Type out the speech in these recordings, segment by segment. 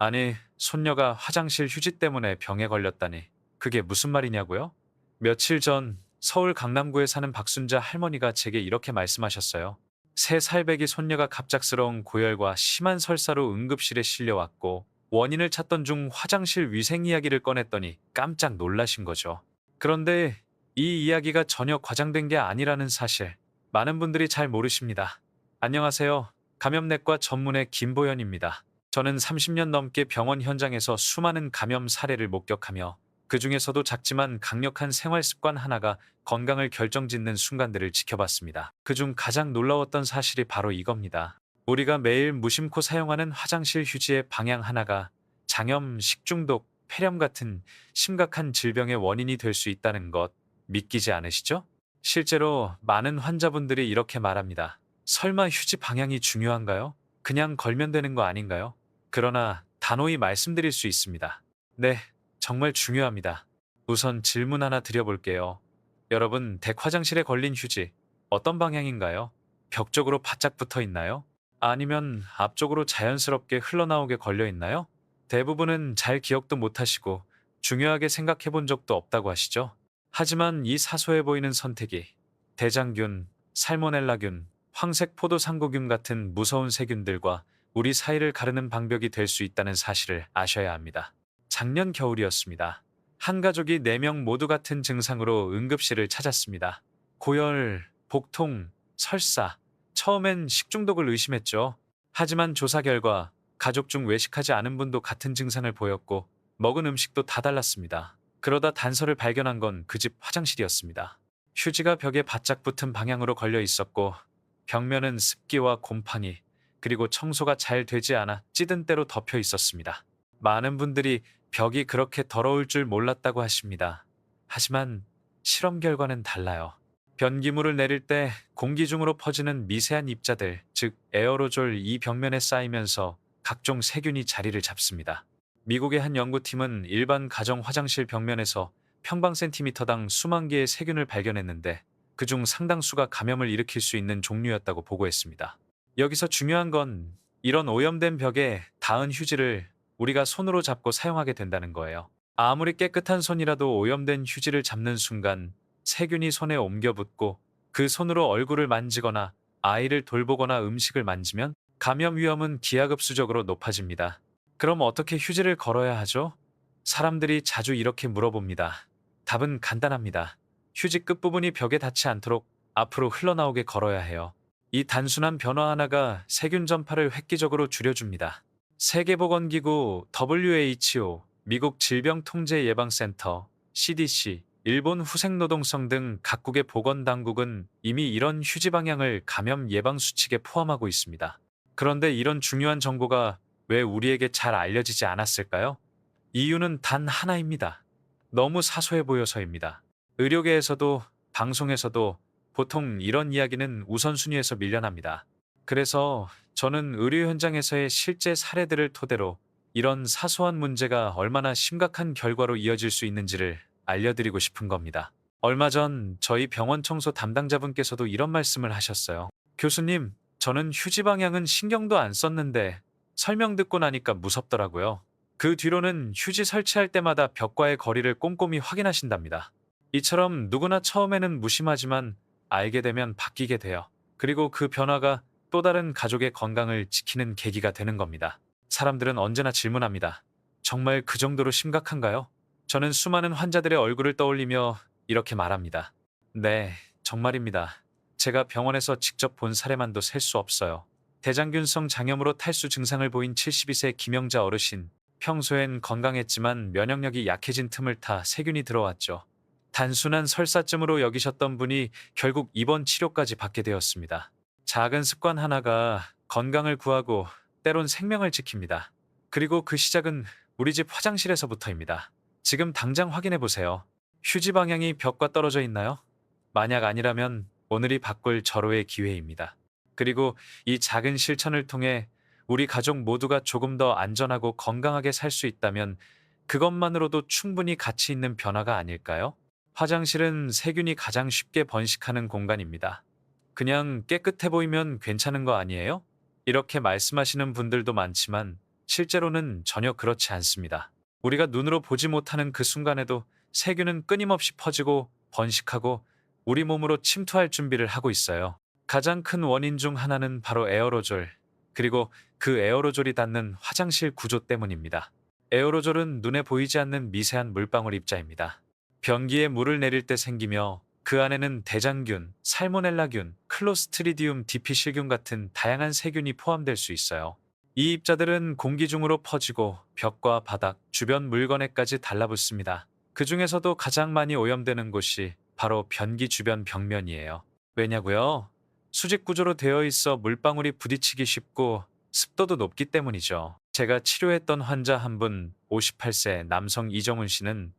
아니, 손녀가 화장실 휴지 때문에 병에 걸렸다니. 그게 무슨 말이냐고요? 며칠 전 서울 강남구에 사는 박순자 할머니가 제게 이렇게 말씀하셨어요. 세 살배기 손녀가 갑작스러운 고열과 심한 설사로 응급실에 실려왔고 원인을 찾던 중 화장실 위생 이야기를 꺼냈더니 깜짝 놀라신 거죠. 그런데 이 이야기가 전혀 과장된 게 아니라는 사실 많은 분들이 잘 모르십니다. 안녕하세요. 감염내과 전문의 김보현입니다. 저는 30년 넘게 병원 현장에서 수많은 감염 사례를 목격하며 그 중에서도 작지만 강력한 생활 습관 하나가 건강을 결정짓는 순간들을 지켜봤습니다. 그중 가장 놀라웠던 사실이 바로 이겁니다. 우리가 매일 무심코 사용하는 화장실 휴지의 방향 하나가 장염, 식중독, 폐렴 같은 심각한 질병의 원인이 될 수 있다는 것 믿기지 않으시죠? 실제로 많은 환자분들이 이렇게 말합니다. 설마 휴지 방향이 중요한가요? 그냥 걸면 되는 거 아닌가요? 그러나 단호히 말씀드릴 수 있습니다. 네, 정말 중요합니다. 우선 질문 하나 드려볼게요. 여러분, 댁 화장실에 걸린 휴지 어떤 방향인가요? 벽 쪽으로 바짝 붙어 있나요? 아니면 앞쪽으로 자연스럽게 흘러나오게 걸려 있나요? 대부분은 잘 기억도 못하시고 중요하게 생각해 본 적도 없다고 하시죠? 하지만 이 사소해 보이는 선택이 대장균, 살모넬라균, 황색 포도상구균 같은 무서운 세균들과 우리 사이를 가르는 방벽이 될 수 있다는 사실을 아셔야 합니다. 작년 겨울이었습니다. 한 가족이 4명 모두 같은 증상으로 응급실을 찾았습니다. 고열, 복통, 설사, 처음엔 식중독을 의심했죠. 하지만 조사 결과 가족 중 외식하지 않은 분도 같은 증상을 보였고 먹은 음식도 다 달랐습니다. 그러다 단서를 발견한 건 그 집 화장실이었습니다. 휴지가 벽에 바짝 붙은 방향으로 걸려 있었고 벽면은 습기와 곰팡이 그리고 청소가 잘 되지 않아 찌든 때로 덮여 있었습니다. 많은 분들이 벽이 그렇게 더러울 줄 몰랐다고 하십니다. 하지만 실험 결과는 달라요. 변기물을 내릴 때 공기 중으로 퍼지는 미세한 입자들, 즉 에어로졸 이 벽면에 쌓이면서 각종 세균이 자리를 잡습니다. 미국의 한 연구팀은 일반 가정 화장실 벽면에서 평방 센티미터당 수만 개의 세균을 발견했는데 그중 상당수가 감염을 일으킬 수 있는 종류였다고 보고했습니다. 여기서 중요한 건 이런 오염된 벽에 닿은 휴지를 우리가 손으로 잡고 사용하게 된다는 거예요. 아무리 깨끗한 손이라도 오염된 휴지를 잡는 순간 세균이 손에 옮겨 붙고 그 손으로 얼굴을 만지거나 아이를 돌보거나 음식을 만지면 감염 위험은 기하급수적으로 높아집니다. 그럼 어떻게 휴지를 걸어야 하죠? 사람들이 자주 이렇게 물어봅니다. 답은 간단합니다. 휴지 끝부분이 벽에 닿지 않도록 앞으로 흘러나오게 걸어야 해요. 이 단순한 변화 하나가 세균 전파를 획기적으로 줄여줍니다. 세계보건기구 WHO, 미국 질병통제예방센터, CDC, 일본 후생노동성 등 각국의 보건당국은 이미 이런 휴지 방향을 감염 예방 수칙에 포함하고 있습니다. 그런데 이런 중요한 정보가 왜 우리에게 잘 알려지지 않았을까요? 이유는 단 하나입니다. 너무 사소해 보여서입니다. 의료계에서도 방송에서도 보통 이런 이야기는 우선순위에서 밀려납니다. 그래서 저는 의료 현장에서의 실제 사례들을 토대로 이런 사소한 문제가 얼마나 심각한 결과로 이어질 수 있는지를 알려드리고 싶은 겁니다. 얼마 전 저희 병원 청소 담당자분께서도 이런 말씀을 하셨어요. 교수님, 저는 휴지 방향은 신경도 안 썼는데 설명 듣고 나니까 무섭더라고요. 그 뒤로는 휴지 설치할 때마다 벽과의 거리를 꼼꼼히 확인하신답니다. 이처럼 누구나 처음에는 무심하지만 알게 되면 바뀌게 돼요. 그리고 그 변화가 또 다른 가족의 건강을 지키는 계기가 되는 겁니다. 사람들은 언제나 질문합니다. 정말 그 정도로 심각한가요? 저는 수많은 환자들의 얼굴을 떠올리며 이렇게 말합니다. 네, 정말입니다. 제가 병원에서 직접 본 사례만도 셀 수 없어요. 대장균성 장염으로 탈수 증상을 보인 72세 김영자 어르신. 평소엔 건강했지만 면역력이 약해진 틈을 타 세균이 들어왔죠. 단순한 설사쯤으로 여기셨던 분이 결국 입원 치료까지 받게 되었습니다. 작은 습관 하나가 건강을 구하고 때론 생명을 지킵니다. 그리고 그 시작은 우리 집 화장실에서부터입니다. 지금 당장 확인해 보세요. 휴지 방향이 벽과 떨어져 있나요? 만약 아니라면 오늘이 바꿀 절호의 기회입니다. 그리고 이 작은 실천을 통해 우리 가족 모두가 조금 더 안전하고 건강하게 살 수 있다면 그것만으로도 충분히 가치 있는 변화가 아닐까요? 화장실은 세균이 가장 쉽게 번식하는 공간입니다. 그냥 깨끗해 보이면 괜찮은 거 아니에요? 이렇게 말씀하시는 분들도 많지만 실제로는 전혀 그렇지 않습니다. 우리가 눈으로 보지 못하는 그 순간에도 세균은 끊임없이 퍼지고 번식하고 우리 몸으로 침투할 준비를 하고 있어요. 가장 큰 원인 중 하나는 바로 에어로졸, 그리고 그 에어로졸이 닿는 화장실 구조 때문입니다. 에어로졸은 눈에 보이지 않는 미세한 물방울 입자입니다. 변기에 물을 내릴 때 생기며 그 안에는 대장균, 살모넬라균, 클로스트리디움 디피실균 같은 다양한 세균이 포함될 수 있어요. 이 입자들은 공기 중으로 퍼지고 벽과 바닥, 주변 물건에까지 달라붙습니다. 그 중에서도 가장 많이 오염되는 곳이 바로 변기 주변 벽면이에요. 왜냐고요? 수직 구조로 되어 있어 물방울이 부딪히기 쉽고 습도도 높기 때문이죠. 제가 치료했던 환자 한 분, 58세 남성 이정훈 씨는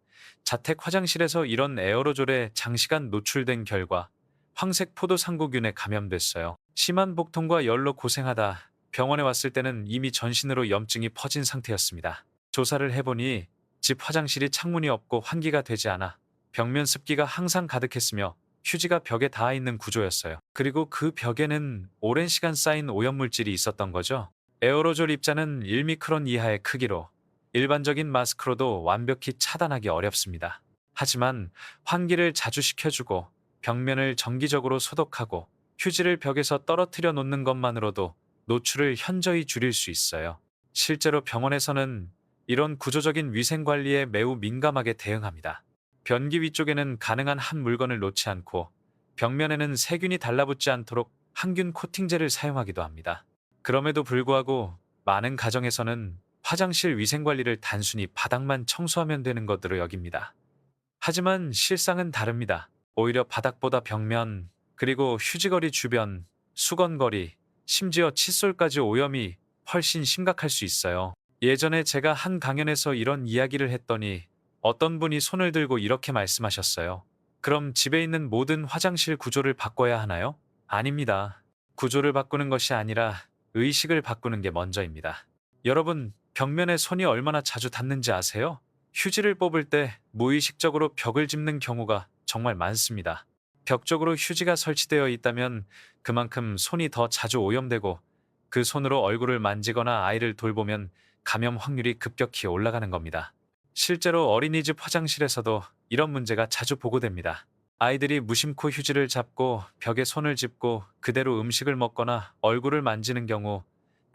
자택 화장실에서 이런 에어로졸에 장시간 노출된 결과 황색 포도 상구균에 감염됐어요. 심한 복통과 열로 고생하다 병원에 왔을 때는 이미 전신으로 염증이 퍼진 상태였습니다. 조사를 해보니 집 화장실이 창문이 없고 환기가 되지 않아 벽면 습기가 항상 가득했으며 휴지가 벽에 닿아 있는 구조였어요. 그리고 그 벽에는 오랜 시간 쌓인 오염물질이 있었던 거죠. 에어로졸 입자는 1미크론 이하의 크기로 일반적인 마스크로도 완벽히 차단하기 어렵습니다. 하지만 환기를 자주 시켜주고 벽면을 정기적으로 소독하고 휴지를 벽에서 떨어뜨려 놓는 것만으로도 노출을 현저히 줄일 수 있어요. 실제로 병원에서는 이런 구조적인 위생 관리에 매우 민감하게 대응합니다. 변기 위쪽에는 가능한 한 물건을 놓지 않고 벽면에는 세균이 달라붙지 않도록 항균 코팅제를 사용하기도 합니다. 그럼에도 불구하고 많은 가정에서는 화장실 위생 관리를 단순히 바닥만 청소하면 되는 것으로 여깁니다. 하지만 실상은 다릅니다. 오히려 바닥보다 벽면, 그리고 휴지거리 주변, 수건거리, 심지어 칫솔까지 오염이 훨씬 심각할 수 있어요. 예전에 제가 한 강연에서 이런 이야기를 했더니 어떤 분이 손을 들고 이렇게 말씀하셨어요. 그럼 집에 있는 모든 화장실 구조를 바꿔야 하나요? 아닙니다. 구조를 바꾸는 것이 아니라 의식을 바꾸는 게 먼저입니다. 여러분, 벽면에 손이 얼마나 자주 닿는지 아세요? 휴지를 뽑을 때 무의식적으로 벽을 짚는 경우가 정말 많습니다. 벽 쪽으로 휴지가 설치되어 있다면 그만큼 손이 더 자주 오염되고 그 손으로 얼굴을 만지거나 아이를 돌보면 감염 확률이 급격히 올라가는 겁니다. 실제로 어린이집 화장실에서도 이런 문제가 자주 보고됩니다. 아이들이 무심코 휴지를 잡고 벽에 손을 짚고 그대로 음식을 먹거나 얼굴을 만지는 경우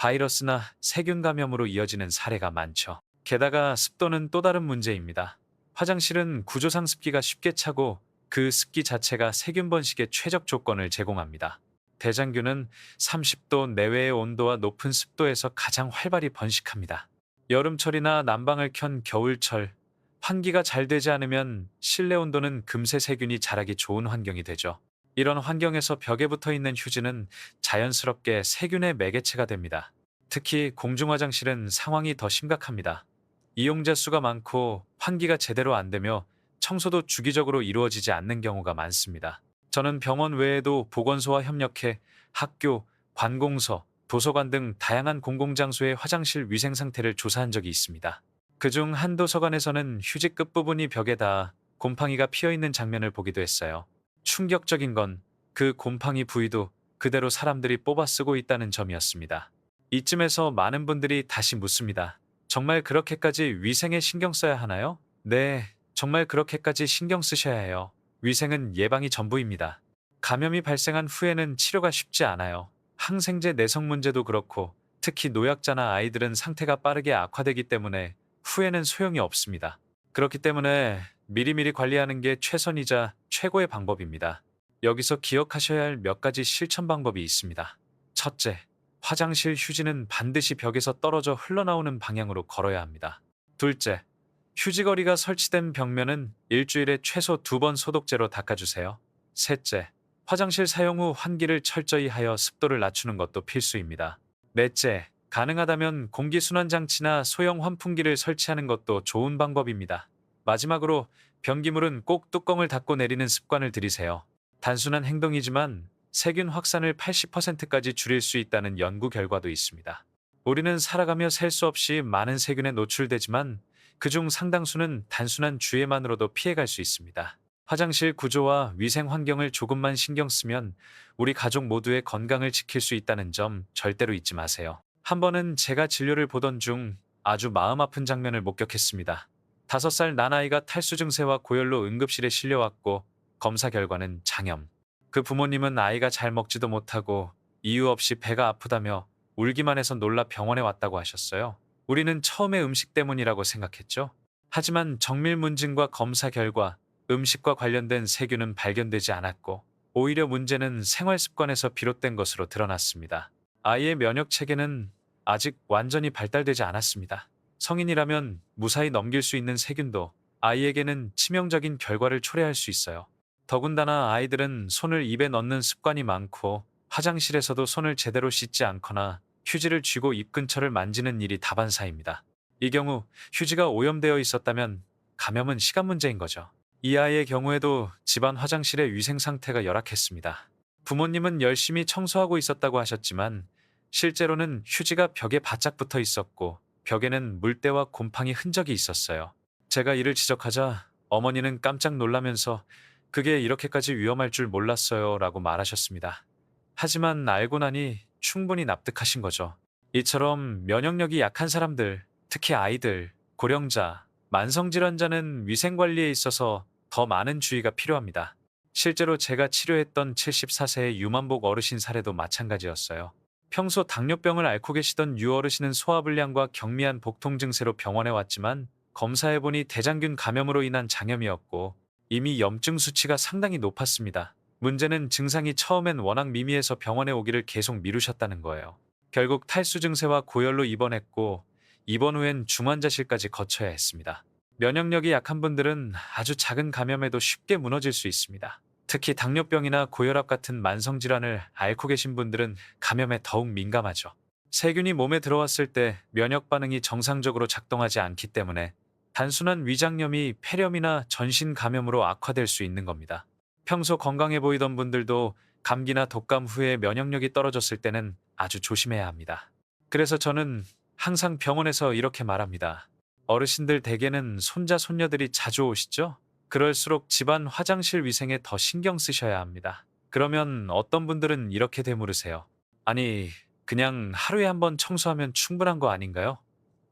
바이러스나 세균 감염으로 이어지는 사례가 많죠. 게다가 습도는 또 다른 문제입니다. 화장실은 구조상 습기가 쉽게 차고 그 습기 자체가 세균 번식의 최적 조건을 제공합니다. 대장균은 30도 내외의 온도와 높은 습도에서 가장 활발히 번식합니다. 여름철이나 난방을 켠 겨울철, 환기가 잘 되지 않으면 실내 온도는 금세 세균이 자라기 좋은 환경이 되죠. 이런 환경에서 벽에 붙어 있는 휴지는 자연스럽게 세균의 매개체가 됩니다. 특히 공중화장실은 상황이 더 심각합니다. 이용자 수가 많고 환기가 제대로 안 되며 청소도 주기적으로 이루어지지 않는 경우가 많습니다. 저는 병원 외에도 보건소와 협력해 학교, 관공서, 도서관 등 다양한 공공장소의 화장실 위생 상태를 조사한 적이 있습니다. 그중 한 도서관에서는 휴지 끝부분이 벽에 닿아 곰팡이가 피어 있는 장면을 보기도 했어요. 충격적인 건 그 곰팡이 부위도 그대로 사람들이 뽑아 쓰고 있다는 점이었습니다. 이쯤에서 많은 분들이 다시 묻습니다. 정말 그렇게까지 위생에 신경 써야 하나요? 네, 정말 그렇게까지 신경 쓰셔야 해요. 위생은 예방이 전부입니다. 감염이 발생한 후에는 치료가 쉽지 않아요. 항생제 내성 문제도 그렇고 특히 노약자나 아이들은 상태가 빠르게 악화되기 때문에 후에는 소용이 없습니다. 그렇기 때문에 미리미리 관리하는 게 최선이자 최고의 방법입니다. 여기서 기억하셔야 할 몇 가지 실천 방법이 있습니다. 첫째, 화장실 휴지는 반드시 벽에서 떨어져 흘러나오는 방향으로 걸어야 합니다. 둘째, 휴지거리가 설치된 벽면은 일주일에 최소 두 번 소독제로 닦아주세요. 셋째, 화장실 사용 후 환기를 철저히 하여 습도를 낮추는 것도 필수입니다. 넷째, 가능하다면 공기순환 장치나 소형 환풍기를 설치하는 것도 좋은 방법입니다. 마지막으로 변기물은 꼭 뚜껑을 닫고 내리는 습관을 들이세요. 단순한 행동이지만 세균 확산을 80%까지 줄일 수 있다는 연구 결과도 있습니다. 우리는 살아가며 셀 수 없이 많은 세균에 노출되지만 그중 상당수는 단순한 주의만으로도 피해갈 수 있습니다. 화장실 구조와 위생 환경을 조금만 신경 쓰면 우리 가족 모두의 건강을 지킬 수 있다는 점 절대로 잊지 마세요. 한 번은 제가 진료를 보던 중 아주 마음 아픈 장면을 목격했습니다. 다섯 살 난아이가 탈수 증세와 고열로 응급실에 실려왔고 검사 결과는 장염. 그 부모님은 아이가 잘 먹지도 못하고 이유 없이 배가 아프다며 울기만 해서 놀라 병원에 왔다고 하셨어요. 우리는 처음에 음식 때문이라고 생각했죠. 하지만 정밀 문진과 검사 결과 음식과 관련된 세균은 발견되지 않았고 오히려 문제는 생활 습관에서 비롯된 것으로 드러났습니다. 아이의 면역 체계는 아직 완전히 발달되지 않았습니다. 성인이라면 무사히 넘길 수 있는 세균도 아이에게는 치명적인 결과를 초래할 수 있어요. 더군다나 아이들은 손을 입에 넣는 습관이 많고 화장실에서도 손을 제대로 씻지 않거나 휴지를 쥐고 입 근처를 만지는 일이 다반사입니다. 이 경우 휴지가 오염되어 있었다면 감염은 시간 문제인 거죠. 이 아이의 경우에도 집안 화장실의 위생 상태가 열악했습니다. 부모님은 열심히 청소하고 있었다고 하셨지만 실제로는 휴지가 벽에 바짝 붙어 있었고 벽에는 물때와 곰팡이 흔적이 있었어요. 제가 이를 지적하자 어머니는 깜짝 놀라면서 그게 이렇게까지 위험할 줄 몰랐어요 라고 말하셨습니다. 하지만 알고 나니 충분히 납득하신 거죠. 이처럼 면역력이 약한 사람들, 특히 아이들, 고령자, 만성질환자는 위생관리에 있어서 더 많은 주의가 필요합니다. 실제로 제가 치료했던 74세의 유만복 어르신 사례도 마찬가지였어요. 평소 당뇨병을 앓고 계시던 유 어르신은 소화불량과 경미한 복통 증세로 병원에 왔지만 검사해보니 대장균 감염으로 인한 장염이었고 이미 염증 수치가 상당히 높았습니다. 문제는 증상이 처음엔 워낙 미미해서 병원에 오기를 계속 미루셨다는 거예요. 결국 탈수 증세와 고열로 입원했고 입원 후엔 중환자실까지 거쳐야 했습니다. 면역력이 약한 분들은 아주 작은 감염에도 쉽게 무너질 수 있습니다. 특히 당뇨병이나 고혈압 같은 만성 질환을 앓고 계신 분들은 감염에 더욱 민감하죠. 세균이 몸에 들어왔을 때 면역 반응이 정상적으로 작동하지 않기 때문에 단순한 위장염이 폐렴이나 전신 감염으로 악화될 수 있는 겁니다. 평소 건강해 보이던 분들도 감기나 독감 후에 면역력이 떨어졌을 때는 아주 조심해야 합니다. 그래서 저는 항상 병원에서 이렇게 말합니다. 어르신들 댁에는 손자, 손녀들이 자주 오시죠? 그럴수록 집안 화장실 위생에 더 신경 쓰셔야 합니다. 그러면 어떤 분들은 이렇게 되물으세요. 아니, 그냥 하루에 한 번 청소하면 충분한 거 아닌가요?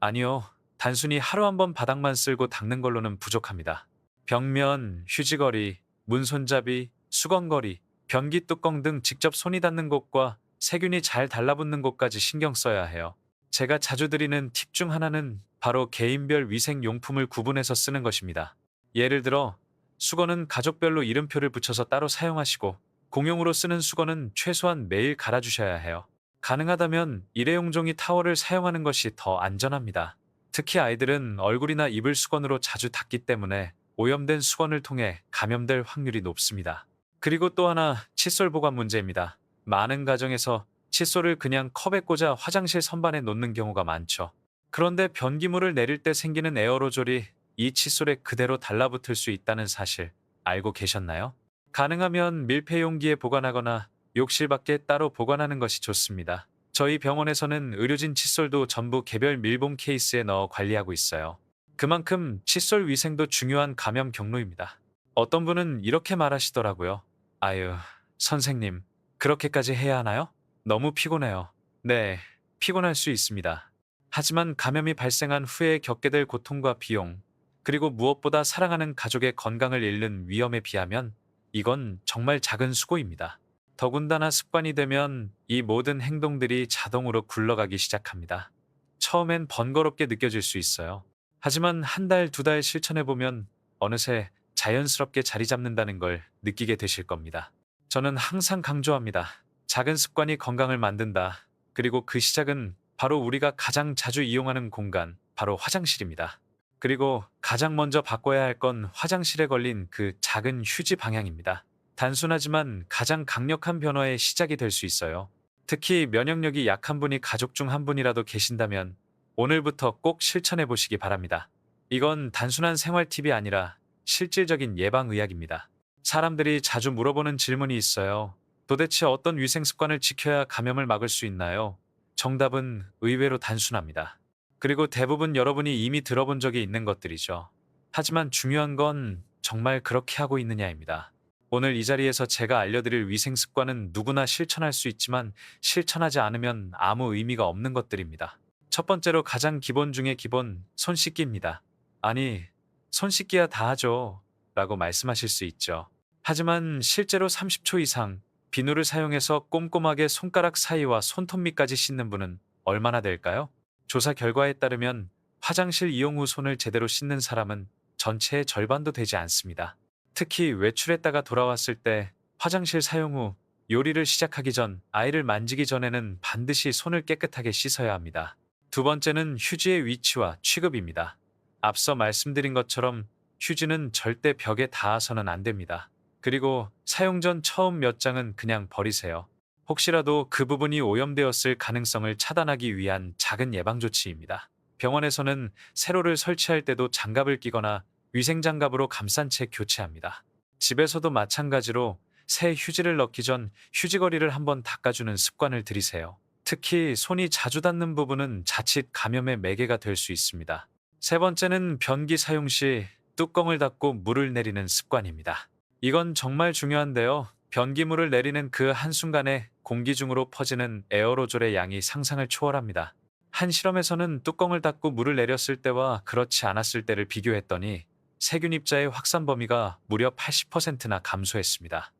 아니요. 단순히 하루 한 번 바닥만 쓸고 닦는 걸로는 부족합니다. 벽면, 휴지거리, 문손잡이, 수건거리, 변기 뚜껑 등 직접 손이 닿는 곳과 세균이 잘 달라붙는 곳까지 신경 써야 해요. 제가 자주 드리는 팁 중 하나는 바로 개인별 위생 용품을 구분해서 쓰는 것입니다. 예를 들어 수건은 가족별로 이름표를 붙여서 따로 사용하시고 공용으로 쓰는 수건은 최소한 매일 갈아주셔야 해요. 가능하다면 일회용 종이 타월을 사용하는 것이 더 안전합니다. 특히 아이들은 얼굴이나 입을 수건으로 자주 닦기 때문에 오염된 수건을 통해 감염될 확률이 높습니다. 그리고 또 하나 칫솔 보관 문제입니다. 많은 가정에서 칫솔을 그냥 컵에 꽂아 화장실 선반에 놓는 경우가 많죠. 그런데 변기물을 내릴 때 생기는 에어로졸이 이 칫솔에 그대로 달라붙을 수 있다는 사실 알고 계셨나요? 가능하면 밀폐 용기에 보관하거나 욕실 밖에 따로 보관하는 것이 좋습니다. 저희 병원에서는 의료진 칫솔도 전부 개별 밀봉 케이스에 넣어 관리하고 있어요. 그만큼 칫솔 위생도 중요한 감염 경로입니다. 어떤 분은 이렇게 말하시더라고요. 아유, 선생님, 그렇게까지 해야 하나요? 너무 피곤해요. 네, 피곤할 수 있습니다. 하지만 감염이 발생한 후에 겪게 될 고통과 비용, 그리고 무엇보다 사랑하는 가족의 건강을 잃는 위험에 비하면 이건 정말 작은 수고입니다. 더군다나 습관이 되면 이 모든 행동들이 자동으로 굴러가기 시작합니다. 처음엔 번거롭게 느껴질 수 있어요. 하지만 한 달, 두 달 실천해보면 어느새 자연스럽게 자리 잡는다는 걸 느끼게 되실 겁니다. 저는 항상 강조합니다. 작은 습관이 건강을 만든다. 그리고 그 시작은 바로 우리가 가장 자주 이용하는 공간, 바로 화장실입니다. 그리고 가장 먼저 바꿔야 할 건 화장실에 걸린 그 작은 휴지 방향입니다. 단순하지만 가장 강력한 변화의 시작이 될 수 있어요. 특히 면역력이 약한 분이 가족 중 한 분이라도 계신다면 오늘부터 꼭 실천해 보시기 바랍니다. 이건 단순한 생활 팁이 아니라 실질적인 예방의학입니다. 사람들이 자주 물어보는 질문이 있어요. 도대체 어떤 위생 습관을 지켜야 감염을 막을 수 있나요? 정답은 의외로 단순합니다. 그리고 대부분 여러분이 이미 들어본 적이 있는 것들이죠. 하지만 중요한 건 정말 그렇게 하고 있느냐입니다. 오늘 이 자리에서 제가 알려드릴 위생 습관은 누구나 실천할 수 있지만 실천하지 않으면 아무 의미가 없는 것들입니다. 첫 번째로 가장 기본 중의 기본, 손 씻기입니다. 아니, 손 씻기야 다 하죠. 라고 말씀하실 수 있죠. 하지만 실제로 30초 이상 비누를 사용해서 꼼꼼하게 손가락 사이와 손톱 밑까지 씻는 분은 얼마나 될까요? 조사 결과에 따르면 화장실 이용 후 손을 제대로 씻는 사람은 전체의 절반도 되지 않습니다. 특히 외출했다가 돌아왔을 때 화장실 사용 후 요리를 시작하기 전 아이를 만지기 전에는 반드시 손을 깨끗하게 씻어야 합니다. 두 번째는 휴지의 위치와 취급입니다. 앞서 말씀드린 것처럼 휴지는 절대 벽에 닿아서는 안 됩니다. 그리고 사용 전 처음 몇 장은 그냥 버리세요. 혹시라도 그 부분이 오염되었을 가능성을 차단하기 위한 작은 예방 조치입니다. 병원에서는 세로를 설치할 때도 장갑을 끼거나 위생장갑으로 감싼 채 교체합니다. 집에서도 마찬가지로 새 휴지를 넣기 전 휴지거리를 한번 닦아주는 습관을 들이세요. 특히 손이 자주 닿는 부분은 자칫 감염의 매개가 될 수 있습니다. 세 번째는 변기 사용 시 뚜껑을 닫고 물을 내리는 습관입니다. 이건 정말 중요한데요. 변기물을 내리는 그 한순간에 공기 중으로 퍼지는 에어로졸의 양이 상상을 초월합니다. 한 실험에서는 뚜껑을 닫고 물을 내렸을 때와 그렇지 않았을 때를 비교했더니 세균 입자의 확산 범위가 무려 80%나 감소했습니다.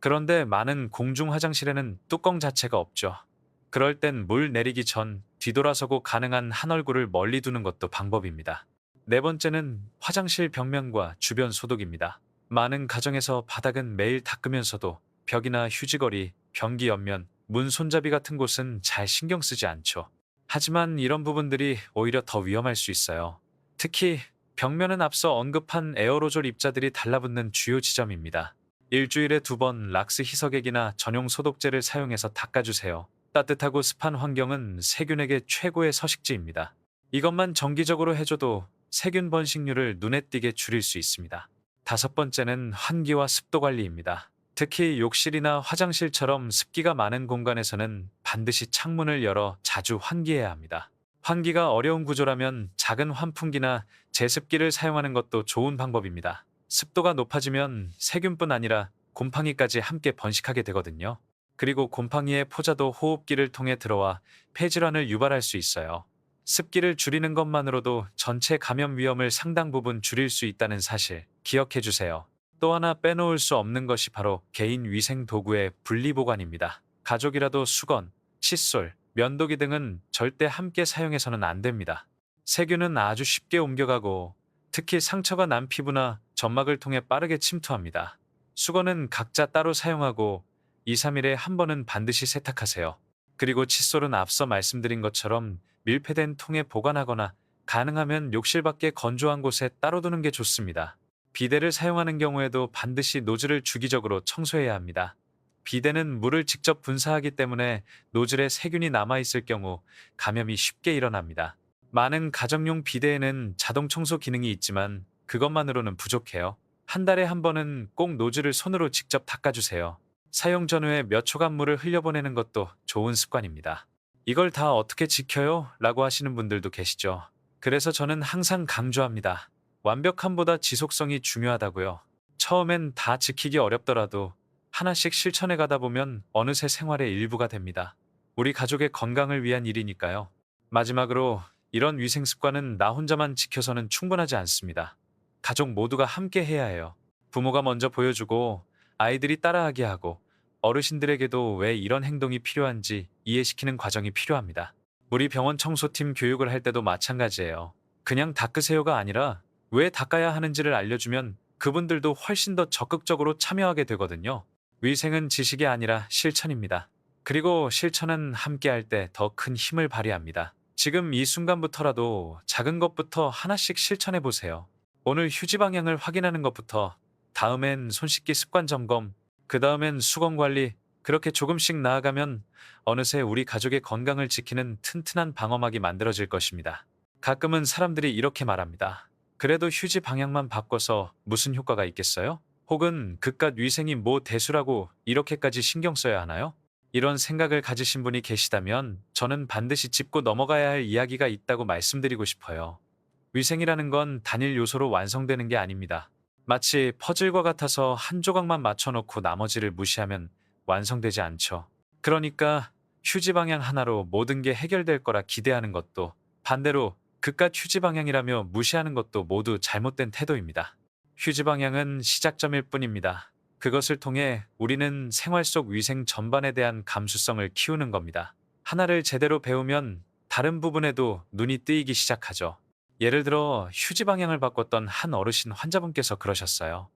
그런데 많은 공중 화장실에는 뚜껑 자체가 없죠. 그럴 땐 물 내리기 전 뒤돌아서고 가능한 한 얼굴을 멀리 두는 것도 방법입니다. 네 번째는 화장실 벽면과 주변 소독입니다. 많은 가정에서 바닥은 매일 닦으면서도 벽이나 휴지거리, 변기 옆면, 문 손잡이 같은 곳은 잘 신경 쓰지 않죠. 하지만 이런 부분들이 오히려 더 위험할 수 있어요. 특히 벽면은 앞서 언급한 에어로졸 입자들이 달라붙는 주요 지점입니다. 일주일에 두 번 락스 희석액이나 전용 소독제를 사용해서 닦아주세요. 따뜻하고 습한 환경은 세균에게 최고의 서식지입니다. 이것만 정기적으로 해줘도 세균 번식률을 눈에 띄게 줄일 수 있습니다. 다섯 번째는 환기와 습도 관리입니다. 특히 욕실이나 화장실처럼 습기가 많은 공간에서는 반드시 창문을 열어 자주 환기해야 합니다. 환기가 어려운 구조라면 작은 환풍기나 제습기를 사용하는 것도 좋은 방법입니다. 습도가 높아지면 세균뿐 아니라 곰팡이까지 함께 번식하게 되거든요. 그리고 곰팡이의 포자도 호흡기를 통해 들어와 폐질환을 유발할 수 있어요. 습기를 줄이는 것만으로도 전체 감염 위험을 상당 부분 줄일 수 있다는 사실 기억해 주세요. 또 하나 빼놓을 수 없는 것이 바로 개인 위생 도구의 분리 보관입니다. 가족이라도 수건, 칫솔, 면도기 등은 절대 함께 사용해서는 안 됩니다. 세균은 아주 쉽게 옮겨가고 특히 상처가 난 피부나 점막을 통해 빠르게 침투합니다. 수건은 각자 따로 사용하고 2, 3일에 한 번은 반드시 세탁하세요. 그리고 칫솔은 앞서 말씀드린 것처럼 밀폐된 통에 보관하거나 가능하면 욕실 밖에 건조한 곳에 따로 두는 게 좋습니다. 비데를 사용하는 경우에도 반드시 노즐을 주기적으로 청소해야 합니다. 비데는 물을 직접 분사하기 때문에 노즐에 세균이 남아있을 경우 감염이 쉽게 일어납니다. 많은 가정용 비데에는 자동 청소 기능이 있지만 그것만으로는 부족해요. 한 달에 한 번은 꼭 노즐을 손으로 직접 닦아주세요. 사용 전후에 몇 초간 물을 흘려보내는 것도 좋은 습관입니다. 이걸 다 어떻게 지켜요? 라고 하시는 분들도 계시죠. 그래서 저는 항상 강조합니다. 완벽함보다 지속성이 중요하다고요. 처음엔 다 지키기 어렵더라도 하나씩 실천해 가다 보면 어느새 생활의 일부가 됩니다. 우리 가족의 건강을 위한 일이니까요. 마지막으로 이런 위생 습관은 나 혼자만 지켜서는 충분하지 않습니다. 가족 모두가 함께 해야 해요. 부모가 먼저 보여주고 아이들이 따라하게 하고 어르신들에게도 왜 이런 행동이 필요한지 이해시키는 과정이 필요합니다. 우리 병원 청소팀 교육을 할 때도 마찬가지예요. 그냥 닦으세요가 아니라 왜 닦아야 하는지를 알려주면 그분들도 훨씬 더 적극적으로 참여하게 되거든요. 위생은 지식이 아니라 실천입니다. 그리고 실천은 함께 할 때 더 큰 힘을 발휘합니다. 지금 이 순간부터라도 작은 것부터 하나씩 실천해 보세요. 오늘 휴지 방향을 확인하는 것부터 다음엔 손 씻기 습관 점검, 그 다음엔 수건 관리, 그렇게 조금씩 나아가면 어느새 우리 가족의 건강을 지키는 튼튼한 방어막이 만들어질 것입니다. 가끔은 사람들이 이렇게 말합니다. 그래도 휴지 방향만 바꿔서 무슨 효과가 있겠어요? 혹은 그깟 위생이 뭐 대수라고 이렇게까지 신경 써야 하나요? 이런 생각을 가지신 분이 계시다면 저는 반드시 짚고 넘어가야 할 이야기가 있다고 말씀드리고 싶어요. 위생이라는 건 단일 요소로 완성되는 게 아닙니다. 마치 퍼즐과 같아서 한 조각만 맞춰놓고 나머지를 무시하면 완성되지 않죠. 그러니까 휴지 방향 하나로 모든 게 해결될 거라 기대하는 것도 반대로 그깟 휴지 방향이라며 무시하는 것도 모두 잘못된 태도입니다. 휴지 방향은 시작점일 뿐입니다. 그것을 통해 우리는 생활 속 위생 전반에 대한 감수성을 키우는 겁니다. 하나를 제대로 배우면 다른 부분에도 눈이 뜨이기 시작하죠. 예를 들어 휴지 방향을 바꿨던 한 어르신 환자분께서 그러셨어요.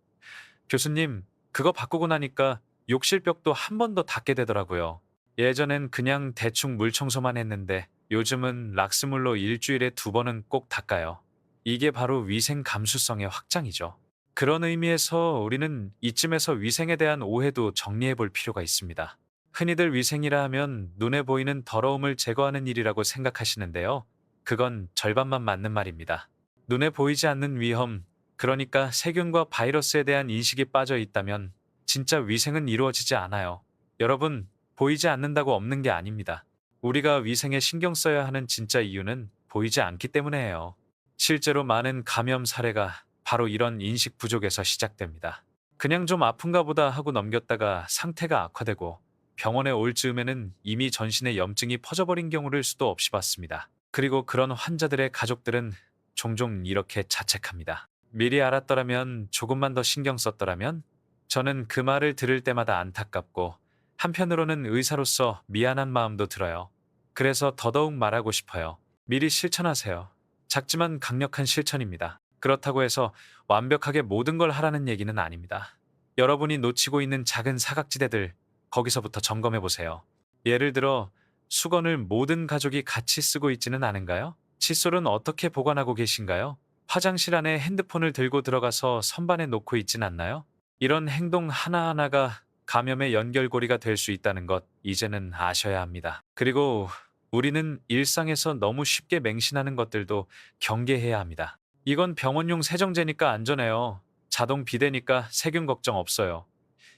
교수님, 그거 바꾸고 나니까 욕실 벽도 한 번 더 닦게 되더라고요. 예전엔 그냥 대충 물 청소만 했는데 요즘은 락스물로 일주일에 두 번은 꼭 닦아요. 이게 바로 위생 감수성의 확장이죠. 그런 의미에서 우리는 이쯤에서 위생에 대한 오해도 정리해 볼 필요가 있습니다. 흔히들 위생이라 하면 눈에 보이는 더러움을 제거하는 일이라고 생각하시는데요. 그건 절반만 맞는 말입니다. 눈에 보이지 않는 위험, 그러니까 세균과 바이러스에 대한 인식이 빠져 있다면 진짜 위생은 이루어지지 않아요. 여러분, 보이지 않는다고 없는 게 아닙니다. 우리가 위생에 신경 써야 하는 진짜 이유는 보이지 않기 때문에예요. 실제로 많은 감염 사례가 바로 이런 인식 부족에서 시작됩니다. 그냥 좀 아픈가 보다 하고 넘겼다가 상태가 악화되고 병원에 올 즈음에는 이미 전신에 염증이 퍼져버린 경우를 수도 없이 봤습니다. 그리고 그런 환자들의 가족들은 종종 이렇게 자책합니다. 미리 알았더라면 조금만 더 신경 썼더라면 저는 그 말을 들을 때마다 안타깝고 한편으로는 의사로서 미안한 마음도 들어요. 그래서 더더욱 말하고 싶어요. 미리 실천하세요. 작지만 강력한 실천입니다. 그렇다고 해서 완벽하게 모든 걸 하라는 얘기는 아닙니다. 여러분이 놓치고 있는 작은 사각지대들 거기서부터 점검해 보세요. 예를 들어 수건을 모든 가족이 같이 쓰고 있지는 않은가요? 칫솔은 어떻게 보관하고 계신가요? 화장실 안에 핸드폰을 들고 들어가서 선반에 놓고 있진 않나요? 이런 행동 하나하나가 감염의 연결고리가 될 수 있다는 것 이제는 아셔야 합니다. 그리고 우리는 일상에서 너무 쉽게 맹신하는 것들도 경계해야 합니다. 이건 병원용 세정제니까 안전해요. 자동 비대니까 세균 걱정 없어요.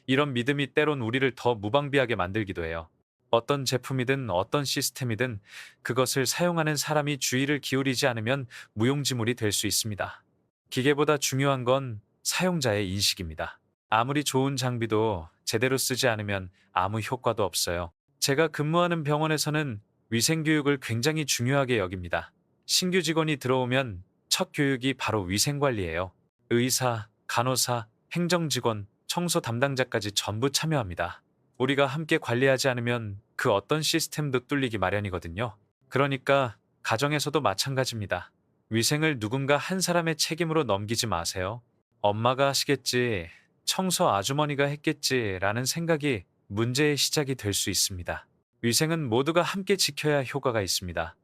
이런 믿음이 때론 우리를 더 무방비하게 만들기도 해요. 어떤 제품이든 어떤 시스템이든 그것을 사용하는 사람이 주의를 기울이지 않으면 무용지물이 될 수 있습니다. 기계보다 중요한 건 사용자의 인식입니다. 아무리 좋은 장비도 제대로 쓰지 않으면 아무 효과도 없어요. 제가 근무하는 병원에서는 위생 교육을 굉장히 중요하게 여깁니다. 신규 직원이 들어오면 첫 교육이 바로 위생 관리예요. 의사, 간호사, 행정직원, 청소 담당자까지 전부 참여합니다. 우리가 함께 관리하지 않으면 그 어떤 시스템도 뚫리기 마련이거든요. 그러니까 가정에서도 마찬가지입니다. 위생을 누군가 한 사람의 책임으로 넘기지 마세요. 엄마가 하시겠지, 청소 아주머니가 했겠지라는 생각이 문제의 시작이 될 수 있습니다. 위생은 모두가 함께 지켜야 효과가 있습니다.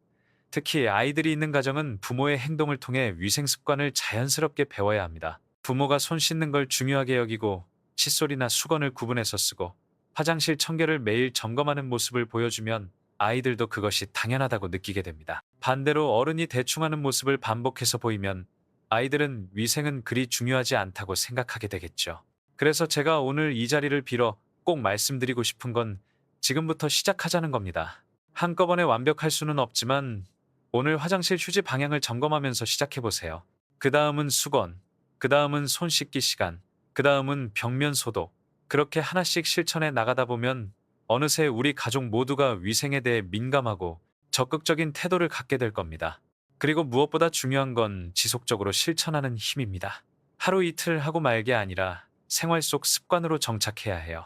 특히 아이들이 있는 가정은 부모의 행동을 통해 위생 습관을 자연스럽게 배워야 합니다. 부모가 손 씻는 걸 중요하게 여기고 칫솔이나 수건을 구분해서 쓰고 화장실 청결을 매일 점검하는 모습을 보여주면 아이들도 그것이 당연하다고 느끼게 됩니다. 반대로 어른이 대충 하는 모습을 반복해서 보이면 아이들은 위생은 그리 중요하지 않다고 생각하게 되겠죠. 그래서 제가 오늘 이 자리를 빌어 꼭 말씀드리고 싶은 건 지금부터 시작하자는 겁니다. 한꺼번에 완벽할 수는 없지만 오늘 화장실 휴지 방향을 점검하면서 시작해보세요. 그 다음은 수건, 그 다음은 손 씻기 시간, 그 다음은 벽면 소독. 그렇게 하나씩 실천해 나가다 보면 어느새 우리 가족 모두가 위생에 대해 민감하고 적극적인 태도를 갖게 될 겁니다. 그리고 무엇보다 중요한 건 지속적으로 실천하는 힘입니다. 하루 이틀 하고 말게 아니라 생활 속 습관으로 정착해야 해요.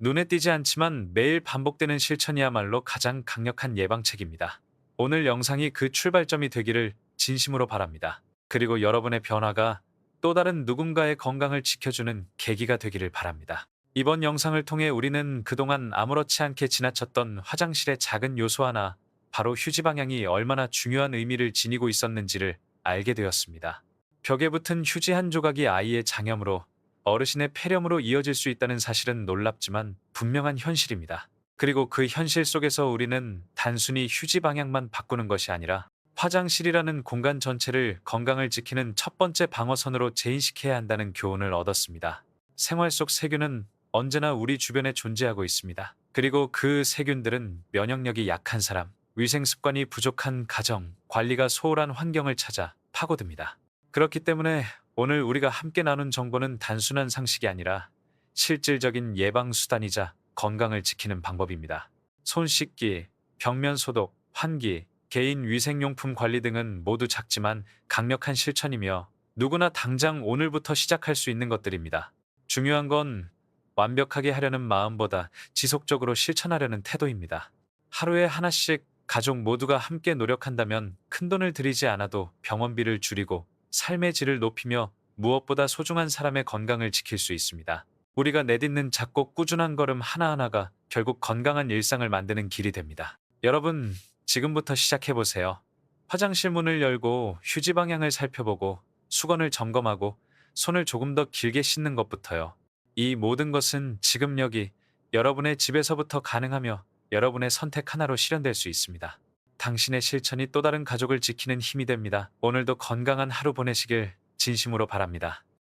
눈에 띄지 않지만 매일 반복되는 실천이야말로 가장 강력한 예방책입니다. 오늘 영상이 그 출발점이 되기를 진심으로 바랍니다. 그리고 여러분의 변화가 또 다른 누군가의 건강을 지켜주는 계기가 되기를 바랍니다. 이번 영상을 통해 우리는 그동안 아무렇지 않게 지나쳤던 화장실의 작은 요소 하나, 바로 휴지 방향이 얼마나 중요한 의미를 지니고 있었는지를 알게 되었습니다. 벽에 붙은 휴지 한 조각이 아이의 장염으로 어르신의 폐렴으로 이어질 수 있다는 사실은 놀랍지만 분명한 현실입니다. 그리고 그 현실 속에서 우리는 단순히 휴지 방향만 바꾸는 것이 아니라 화장실이라는 공간 전체를 건강을 지키는 첫 번째 방어선으로 재인식해야 한다는 교훈을 얻었습니다. 생활 속 세균은 언제나 우리 주변에 존재하고 있습니다. 그리고 그 세균들은 면역력이 약한 사람, 위생 습관이 부족한 가정, 관리가 소홀한 환경을 찾아 파고듭니다. 그렇기 때문에 오늘 우리가 함께 나눈 정보는 단순한 상식이 아니라 실질적인 예방 수단이자 건강을 지키는 방법입니다. 손 씻기, 벽면 소독, 환기, 개인 위생용품 관리 등은 모두 작지만 강력한 실천이며 누구나 당장 오늘부터 시작할 수 있는 것들입니다. 중요한 건 완벽하게 하려는 마음보다 지속적으로 실천하려는 태도입니다. 하루에 하나씩 가족 모두가 함께 노력한다면 큰돈을 들이지 않아도 병원비를 줄이고 삶의 질을 높이며 무엇보다 소중한 사람의 건강을 지킬 수 있습니다. 우리가 내딛는 작고 꾸준한 걸음 하나하나가 결국 건강한 일상을 만드는 길이 됩니다. 여러분, 지금부터 시작해보세요. 화장실 문을 열고 휴지 방향을 살펴보고 수건을 점검하고 손을 조금 더 길게 씻는 것부터요. 이 모든 것은 지금 여기 여러분의 집에서부터 가능하며 여러분의 선택 하나로 실현될 수 있습니다. 당신의 실천이 또 다른 가족을 지키는 힘이 됩니다. 오늘도 건강한 하루 보내시길 진심으로 바랍니다.